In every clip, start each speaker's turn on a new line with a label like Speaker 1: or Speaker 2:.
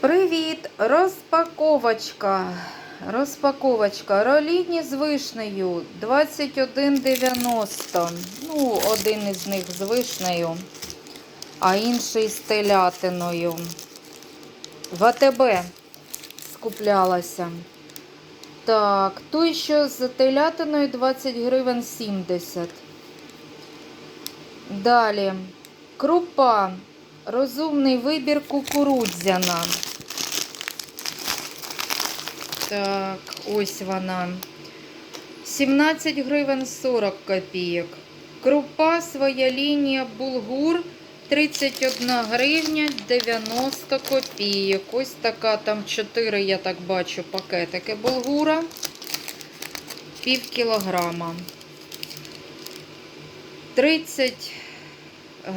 Speaker 1: Привіт! Розпаковочка. Розпаковочка. Роліні з вишнею 21,90. Ну, один із них з вишнею, а інший з телятиною. В АТБ скуплялася. Так, той, що з телятиною 20 гривень 70. Далі. Крупа. Розумний вибір кукурудзяна. Так, ось вона. 17 гривень 40 копійок. Крупа, своя лінія, булгур 31 гривня 90 копійок. Ось така там 4, я так бачу, пакетики булгура. Пів кілограма. 30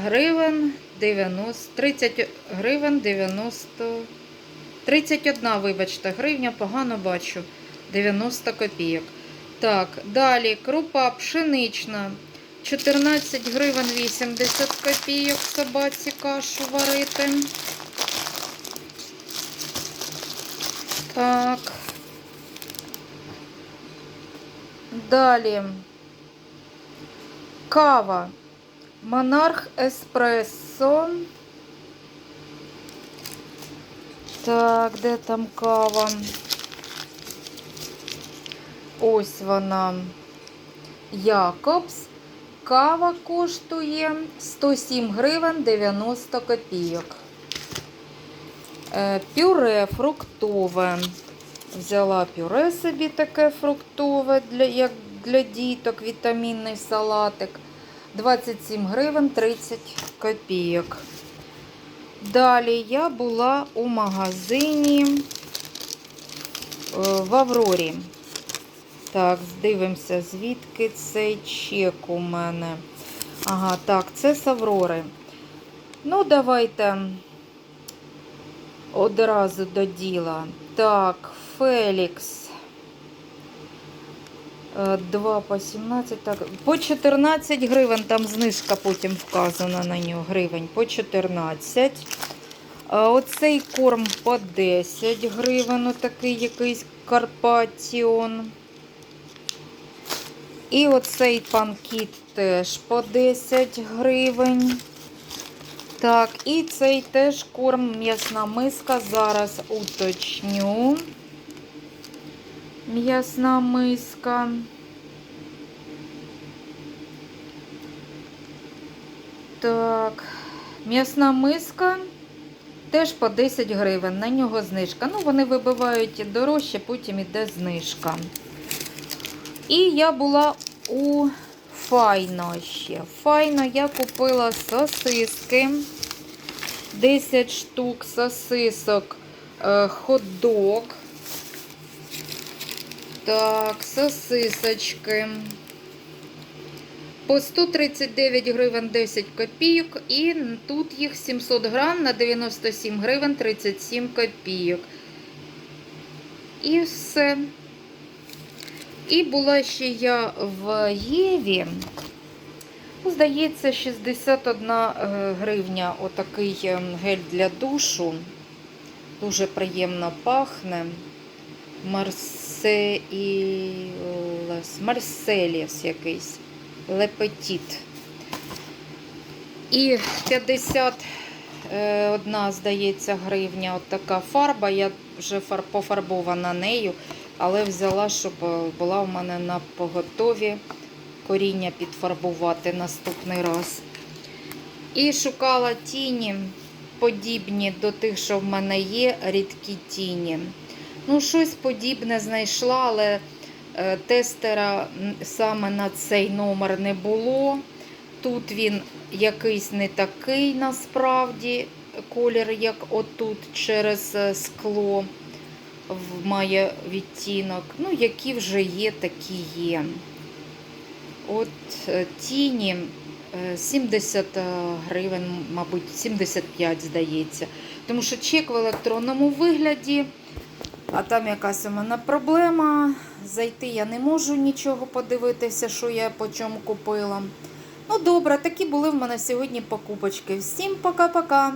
Speaker 1: гривень 90, 30 гривень 90, 31, вибачте, гривня, погано бачу, 90 копійок. Так, далі крупа пшенична, 14 гривень 80 копійок собаці кашу варити. Так. Далі. Кава. Монарх Еспресо. Так, де там кава? Ось вона. Якобс. Кава коштує 107 гривень 90 копійок. Е, Пюре фруктове. Взяла пюре собі таке фруктове, для, як для діток, вітамінний салатик. 27 гривень 30 копійок. Далі я була у магазині е, в Аврорі. Так, дивимося, звідки цей чек у мене. Ага, так, це з Аврори. Ну, давайте одразу до діла. Так, Фелікс. 2 по 17, так, по 14 гривень, там знижка потім вказана на нього, гривень по 14. Оцей корм по 10 гривень, отакий якийсь Карпатіон. І оцей панкіт теж по 10 гривень. Так, і цей теж корм м'ясна миска. Зараз уточню. М'ясна миска. Так, м'ясна миска теж по 10 гривень. На нього знижка. Ну, вони вибивають дорожче, потім іде знижка. І я була у Файно ще. Файно я купила сосиски. 10 штук сосисок, е, хот-дог. Так, сосисочки. По 139 гривень 10 копійок. І тут їх 700 грам на 97 гривень 37 копійок. І все. І була ще я в Єві. Ну, Здається, 61 е, гривня отакий е, гель для душу. Дуже приємно пахне. Марселіс, Марселіс якийсь. Лепетіт. І 51, здається, гривня. От така фарба. Я вже пофарбована нею, але взяла, щоб була в мене на поготові коріння підфарбувати наступний раз. І шукала тіні, подібні до тих, що в мене є, рідкі тіні. Ну, щось подібне знайшла, але е, тестера саме на цей номер не було. Тут він якийсь не такий насправді колір, як отут через е, скло має відтінок. Ну, які вже є, такі є. От е, тіні е, 70 гривень, мабуть, 75, здається. Тому що чек в електронному вигляді. А там якась у мене проблема. Зайти я не можу нічого подивитися, що я по чому купила. Ну, добре, такі були в мене сьогодні покупочки. Всім пока-пока!